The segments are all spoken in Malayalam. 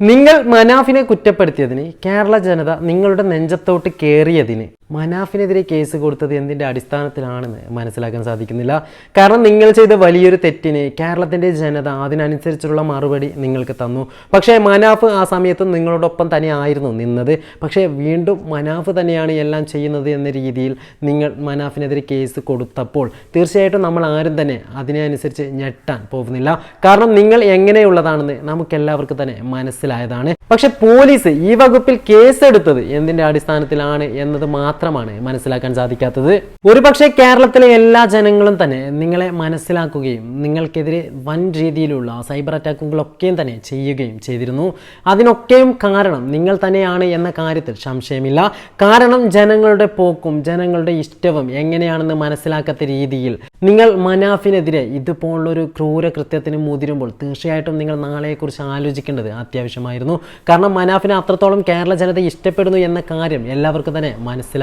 നിങ്ങൾ മനാഫിനെ കുറ്റപ്പെടുത്തിയതിന് കേരള ജനത നിങ്ങളുടെ നെഞ്ചത്തോട്ട് കയറിയതിന് മനാഫിനെതിരെ കേസ് കൊടുത്തത് എന്തിന്റെ അടിസ്ഥാനത്തിലാണെന്ന് മനസ്സിലാക്കാൻ സാധിക്കുന്നില്ല. കാരണം നിങ്ങൾ ചെയ്ത വലിയൊരു തെറ്റിന് കേരളത്തിന്റെ ജനത അതിനനുസരിച്ചുള്ള മറുപടി നിങ്ങൾക്ക് തന്നു. പക്ഷേ മനാഫ് ആ സമയത്തും നിങ്ങളോടൊപ്പം തന്നെ ആയിരുന്നു നിന്നത്. പക്ഷേ വീണ്ടും മനാഫ് തന്നെയാണ് എല്ലാം ചെയ്യുന്നത് എന്ന രീതിയിൽ നിങ്ങൾ മനാഫിനെതിരെ കേസ് കൊടുത്തപ്പോൾ തീർച്ചയായിട്ടും നമ്മൾ ആരും തന്നെ അതിനനുസരിച്ച് ഞെട്ടാൻ പോകുന്നില്ല. കാരണം നിങ്ങൾ എങ്ങനെയുള്ളതാണെന്ന് നമുക്കെല്ലാവർക്കും തന്നെ മനസ്സിലായതാണ്. പക്ഷേ പോലീസ് ഈ വകുപ്പിൽ കേസെടുത്തത് എന്തിന്റെ അടിസ്ഥാനത്തിലാണ് എന്നത് മാത്രമാണ് മനസ്സിലാക്കാൻ സാധിക്കാത്തത്. ഒരുപക്ഷെ കേരളത്തിലെ എല്ലാ ജനങ്ങളും തന്നെ നിങ്ങളെ മനസ്സിലാക്കുകയും നിങ്ങൾക്കെതിരെ വൻ രീതിയിലുള്ള സൈബർ അറ്റാക്കുകളൊക്കെയും തന്നെ ചെയ്യുകയും ചെയ്തിരുന്നു. അതിനൊക്കെയും കാരണം നിങ്ങൾ തന്നെയാണ് എന്ന കാര്യത്തിൽ സംശയമില്ല. കാരണം ജനങ്ങളുടെ പോക്കും ജനങ്ങളുടെ ഇഷ്ടവും എങ്ങനെയാണെന്ന് മനസ്സിലാക്കാത്ത രീതിയിൽ നിങ്ങൾ മനാഫിനെതിരെ ഇതുപോലുള്ളൊരു ക്രൂര കൃത്യത്തിന് മുതിരുമ്പോൾ തീർച്ചയായിട്ടും നിങ്ങൾ നാളെക്കുറിച്ച് ആലോചിക്കേണ്ടത് അത്യാവശ്യമായിരുന്നു. കാരണം മനാഫിനെ അത്രത്തോളം കേരള ജനത ഇഷ്ടപ്പെടുന്നു എന്ന കാര്യം എല്ലാവർക്കും തന്നെ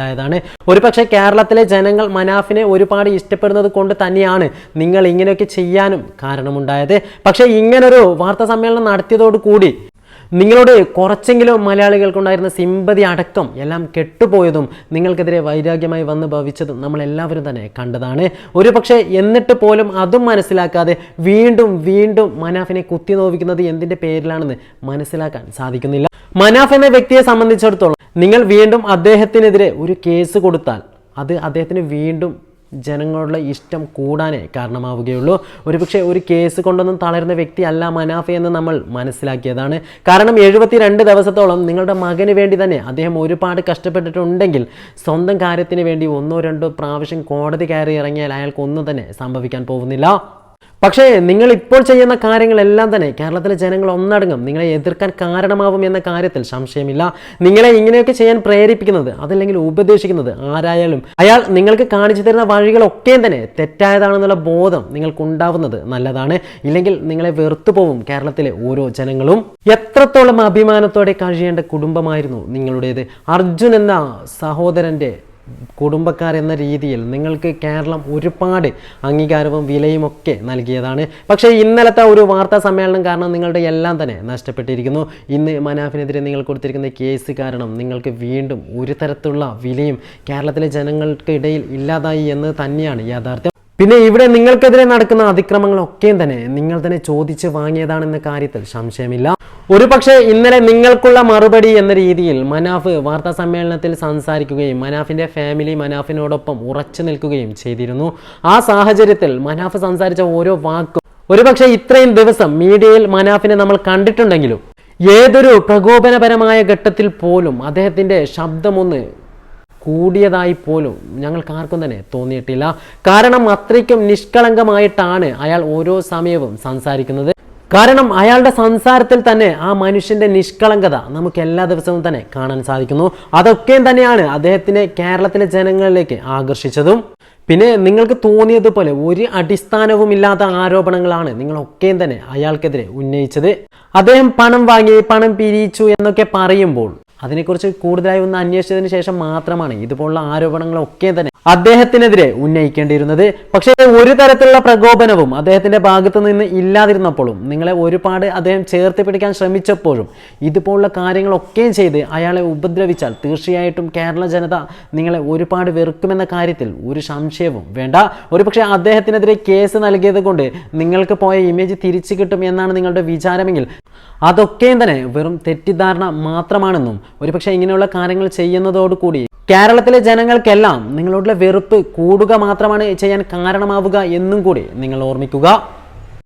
മനസ്സിലായതാണ്. ഒരുപക്ഷെ കേരളത്തിലെ ജനങ്ങൾ മനാഫിനെ ഒരുപാട് ഇഷ്ടപ്പെടുന്നത് കൊണ്ട് തന്നെയാണ് നിങ്ങൾ ഇങ്ങനെയൊക്കെ ചെയ്യാനും കാരണമുണ്ടായത്. പക്ഷേ ഇങ്ങനൊരു വാർത്താ സമ്മേളനം നടത്തിയതോടുകൂടി നിങ്ങളോട് കുറച്ചെങ്കിലും മലയാളികൾക്കുണ്ടായിരുന്ന സിമ്പതി അടക്കം എല്ലാം കെട്ടുപോയതും നിങ്ങൾക്കെതിരെ വൈരാഗ്യമായി വന്ന് ഭവിച്ചതും നമ്മൾ എല്ലാവരും തന്നെ കണ്ടതാണ്. ഒരു പക്ഷേ എന്നിട്ട് പോലും അതും മനസ്സിലാക്കാതെ വീണ്ടും വീണ്ടും മനാഫിനെ കുത്തി നോവിക്കുന്നത് എന്തിന്റെ പേരിലാണെന്ന് മനസ്സിലാക്കാൻ സാധിക്കുന്നില്ല. മനാഫ് എന്ന വ്യക്തിയെ സംബന്ധിച്ചിടത്തോളം നിങ്ങൾ വീണ്ടും അദ്ദേഹത്തിനെതിരെ ഒരു കേസ് കൊടുത്താൽ അത് അദ്ദേഹത്തിന് വീണ്ടും ജനങ്ങളുടെ ഇഷ്ടം കൂടാനേ കാരണമാവുകയുള്ളൂ. ഒരുപക്ഷെ ഒരു കേസ് കൊണ്ടൊന്നും തളരുന്ന വ്യക്തി അല്ല മനാഫ എന്ന് നമ്മൾ മനസ്സിലാക്കിയതാണ്. കാരണം എഴുപത്തി രണ്ട് ദിവസത്തോളം നിങ്ങളുടെ മകന് വേണ്ടി തന്നെ അദ്ദേഹം ഒരുപാട് കഷ്ടപ്പെട്ടിട്ടുണ്ടെങ്കിൽ സ്വന്തം കാര്യത്തിന് വേണ്ടി ഒന്നോ രണ്ടോ പ്രാവശ്യം കോടതി കയറി ഇറങ്ങിയാൽ അയാൾക്ക് ഒന്നും തന്നെ സംഭവിക്കാൻ പോകുന്നില്ല. പക്ഷേ നിങ്ങൾ ഇപ്പോൾ ചെയ്യുന്ന കാര്യങ്ങളെല്ലാം തന്നെ കേരളത്തിലെ ജനങ്ങൾ ഒന്നടങ്കം നിങ്ങളെ എതിർക്കാൻ കാരണമാവും എന്ന കാര്യത്തിൽ സംശയമില്ല. നിങ്ങളെ ഇങ്ങനെയൊക്കെ ചെയ്യാൻ പ്രേരിപ്പിക്കുന്നത് അതല്ലെങ്കിൽ ഉപദേശിക്കുന്നത് ആരായാലും അയാൾ നിങ്ങൾക്ക് കാണിച്ചു തരുന്ന വഴികളൊക്കെയും തന്നെ തെറ്റായതാണെന്നുള്ള ബോധം നിങ്ങൾക്കുണ്ടാവുന്നത് നല്ലതാണ്. ഇല്ലെങ്കിൽ നിങ്ങളെ വെറുത്തുപോവും കേരളത്തിലെ ഓരോ ജനങ്ങളും. എത്രത്തോളം അഭിമാനത്തോടെ കഴിയേണ്ട കുടുംബമായിരുന്നു നിങ്ങളുടേത്. അർജുൻ എന്ന സഹോദരന്റെ കുടുംബക്കാർ എന്ന രീതിയിൽ നിങ്ങൾക്ക് കേരളം ഒരുപാട് അംഗീകാരവും വിലയും ഒക്കെ നൽകിയതാണ്. പക്ഷേ ഇന്നലത്തെ ഒരു വാർത്താ സമ്മേളനം കാരണം നിങ്ങളുടെ എല്ലാം തന്നെ നഷ്ടപ്പെട്ടിരിക്കുന്നു. ഇന്ന് മനാഫിനെതിരെ നിങ്ങൾ കൊടുത്തിരിക്കുന്ന കേസ് കാരണം നിങ്ങൾക്ക് വീണ്ടും ഒരു തരത്തിലുള്ള വിലയും കേരളത്തിലെ ജനങ്ങൾക്കിടയിൽ ഇല്ലാതായി എന്ന് തന്നെയാണ് യാഥാർത്ഥ്യം. പിന്നെ ഇവിടെ നിങ്ങൾക്കെതിരെ നടക്കുന്ന അതിക്രമങ്ങളൊക്കെയും തന്നെ നിങ്ങൾ തന്നെ ചോദിച്ച് വാങ്ങിയതാണെന്ന കാര്യത്തിൽ സംശയമില്ല. ഒരു പക്ഷേ ഇന്നലെ നിങ്ങൾക്കുള്ള മറുപടി എന്ന രീതിയിൽ മനാഫ് വാർത്താ സമ്മേളനത്തിൽ സംസാരിക്കുകയും മനാഫിന്റെ ഫാമിലി മനാഫിനോടൊപ്പം ഉറച്ചു നിൽക്കുകയും ചെയ്തിരുന്നു. ആ സാഹചര്യത്തിൽ മനാഫ് സംസാരിച്ച ഓരോ വാക്കും ഒരുപക്ഷെ ഇത്രയും ദിവസം മീഡിയയിൽ മനാഫിനെ നമ്മൾ കണ്ടിട്ടുണ്ടെങ്കിലും ഏതൊരു പ്രകോപനപരമായ ഘട്ടത്തിൽ പോലും അദ്ദേഹത്തിന്റെ ശബ്ദമൊന്ന് കൂടിയതായി പോലും ഞങ്ങൾക്ക് ആർക്കും തന്നെ തോന്നിയിട്ടില്ല. കാരണം അത്രയ്ക്കും നിഷ്കളങ്കമായിട്ടാണ് അയാൾ ഓരോ സമയവും സംസാരിക്കുന്നത്. കാരണം അയാളുടെ സംസാരത്തിൽ തന്നെ ആ മനുഷ്യന്റെ നിഷ്കളങ്കത നമുക്ക് എല്ലാ ദിവസവും തന്നെ കാണാൻ സാധിക്കുന്നു. അതൊക്കെ തന്നെയാണ് അദ്ദേഹത്തിനെ കേരളത്തിലെ ജനങ്ങളിലേക്ക് ആകർഷിച്ചതും. പിന്നെ നിങ്ങൾക്ക് തോന്നിയതുപോലെ ഒരു അടിസ്ഥാനവും ഇല്ലാത്ത ആരോപണങ്ങളാണ് നിങ്ങളൊക്കെയും തന്നെ അയാൾക്കെതിരെ ഉന്നയിച്ചത്. അദ്ദേഹം പണം വാങ്ങി പണം പിരിച്ചു എന്നൊക്കെ പറയുമ്പോൾ അതിനെക്കുറിച്ച് കൂടുതലായി ഒന്ന് അന്വേഷിച്ചതിന് ശേഷം മാത്രമാണ് ഇതുപോലുള്ള ആരോപണങ്ങളൊക്കെ തന്നെ അദ്ദേഹത്തിനെതിരെ ഉന്നയിക്കേണ്ടിയിരുന്നത്. പക്ഷേ ഒരു തരത്തിലുള്ള പ്രകോപനവും അദ്ദേഹത്തിന്റെ ഭാഗത്തു നിന്ന് ഇല്ലാതിരുന്നപ്പോഴും നിങ്ങളെ ഒരുപാട് അദ്ദേഹം ചേർത്ത് പിടിക്കാൻ ശ്രമിച്ചപ്പോഴും ഇതുപോലുള്ള കാര്യങ്ങളൊക്കെയും ചെയ്ത് അയാളെ ഉപദ്രവിച്ചാൽ തീർച്ചയായിട്ടും കേരള ജനത നിങ്ങളെ ഒരുപാട് വെറുക്കുമെന്ന കാര്യത്തിൽ ഒരു സംശയവും വേണ്ട. ഒരുപക്ഷെ അദ്ദേഹത്തിനെതിരെ കേസ് നൽകിയത് കൊണ്ട് നിങ്ങൾക്ക് പോയ ഇമേജ് തിരിച്ചു കിട്ടും എന്നാണ് നിങ്ങളുടെ വിചാരമെങ്കിൽ അതൊക്കെയും തന്നെ വെറും തെറ്റിദ്ധാരണ മാത്രമാണെന്നും ഒരുപക്ഷെ ഇങ്ങനെയുള്ള കാര്യങ്ങൾ ചെയ്യുന്നതോടുകൂടി കേരളത്തിലെ ജനങ്ങൾക്കെല്ലാം നിങ്ങളോടുള്ള വെറുപ്പ് കൂടുക മാത്രമാണ് ചെയ്യാൻ കാരണമാവുക എന്നും കൂടി നിങ്ങൾ ഓർമ്മിക്കുക.